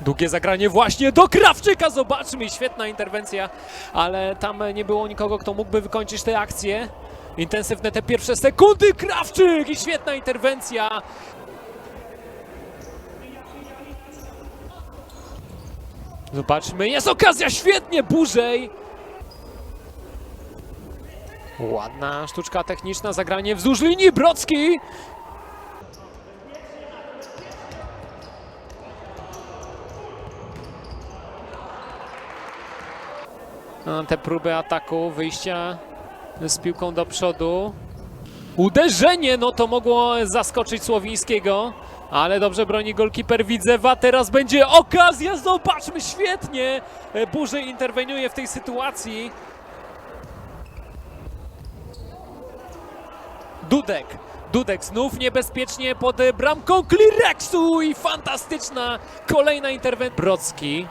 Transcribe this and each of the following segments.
Długie zagranie właśnie do Krawczyka, zobaczmy, świetna interwencja, ale tam nie było nikogo, kto mógłby wykończyć tę akcję. Intensywne te pierwsze sekundy, Krawczyk i świetna interwencja. Zobaczmy, jest okazja, świetnie, Burzej. Ładna sztuczka techniczna, zagranie wzdłuż linii, Brocki. Te próby ataku, wyjścia z piłką do przodu. Uderzenie, no to mogło zaskoczyć Słowińskiego, ale dobrze broni golkiper Widzewa. Teraz będzie okazja, zobaczmy, świetnie. E, Burzej interweniuje w tej sytuacji. Dudek. Dudek znów niebezpiecznie pod bramką Klirexu i fantastyczna kolejna interwencja. Brocki.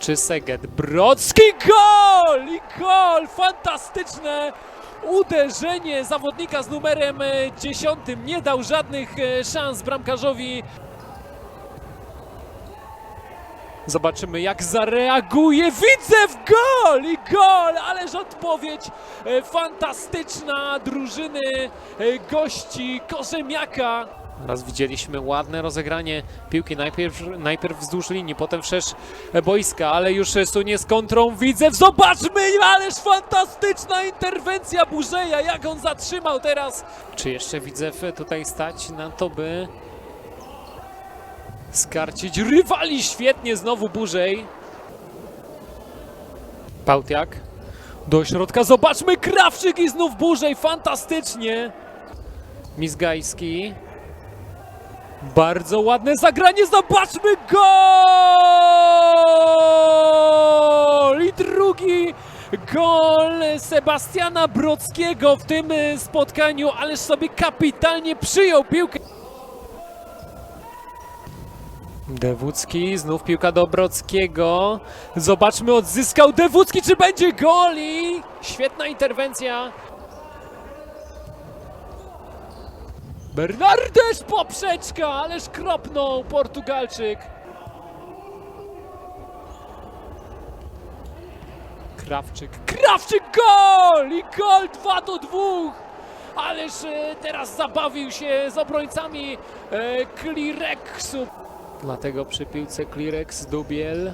Czy Seged? Brocki gol! I gol! Fantastyczne uderzenie zawodnika z numerem e, 10. Nie dał żadnych e, szans bramkarzowi. Zobaczymy jak zareaguje. Widzę w gol! I gol! Ależ odpowiedź e, fantastyczna drużyny e, gości Korzemiaka. Raz widzieliśmy ładne rozegranie piłki, najpierw, najpierw wzdłuż linii, potem wszerz boiska, ale już sunie z kontrą Widzew. Zobaczmy, ależ fantastyczna interwencja Burzeja, jak on zatrzymał teraz. Czy jeszcze Widzew tutaj stać na to, by skarcić rywali świetnie znowu Burzej. Pałtiak do środka, zobaczmy Krawczyk i znów Burzej, fantastycznie. Mizgajski. Bardzo ładne zagranie, zobaczmy gol! I drugi gol Sebastiana Brockiego w tym e, spotkaniu, ależ sobie kapitalnie przyjął piłkę. Dewucki, znów piłka do Brockiego. Zobaczmy, odzyskał Dewucki, czy będzie gol i świetna interwencja. Bernardes poprzeczka, ależ kropnął Portugalczyk. Krawczyk, Krawczyk gol! I gol 2 do 2! Ależ e, teraz zabawił się z obrońcami e, Klirexu. Dlatego przy piłce Klirex, Dubiel,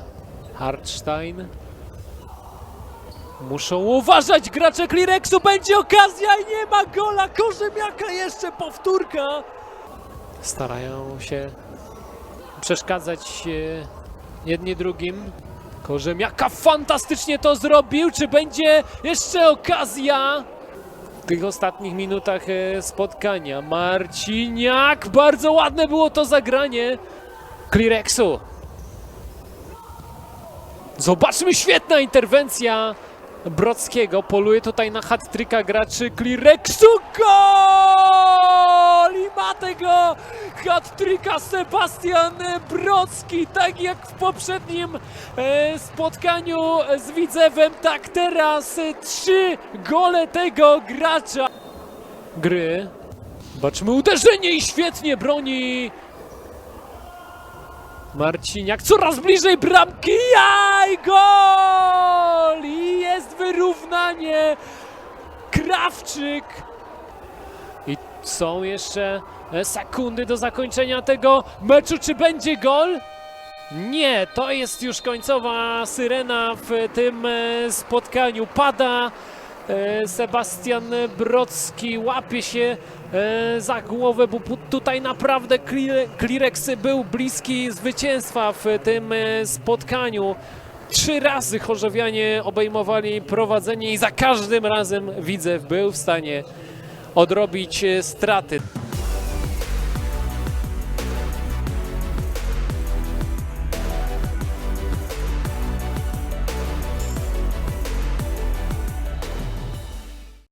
Hartstein. Muszą uważać gracze Klirexu, będzie okazja i nie ma gola, Korzemiaka jeszcze powtórka. Starają się przeszkadzać e, jedni drugim. Korzemiaka fantastycznie to zrobił, czy będzie jeszcze okazja? W tych ostatnich minutach e, spotkania Marciniak, bardzo ładne było to zagranie Klirexu. Zobaczmy, świetna interwencja Brockiego. Poluje tutaj na hat-tricka graczy. Gol! I ma tego hat-tricka Sebastian Brocki. Tak jak w poprzednim e, spotkaniu z Widzewem, tak teraz trzy gole tego gracza. Gry. Zobaczmy uderzenie i świetnie broni Marciniak coraz bliżej bramki. Jaj, gol! I jest wyrównanie. Krawczyk. I są jeszcze e, sekundy do zakończenia tego meczu. Czy będzie gol? Nie, to jest już końcowa syrena w tym e, spotkaniu. Pada Sebastian Brocki, łapie się e, za głowę, bo tutaj naprawdę Kli- Klirex był bliski zwycięstwa w tym e, spotkaniu. Trzy razy Chorzowianie obejmowali prowadzenie i za każdym razem Widzew był w stanie odrobić e, straty.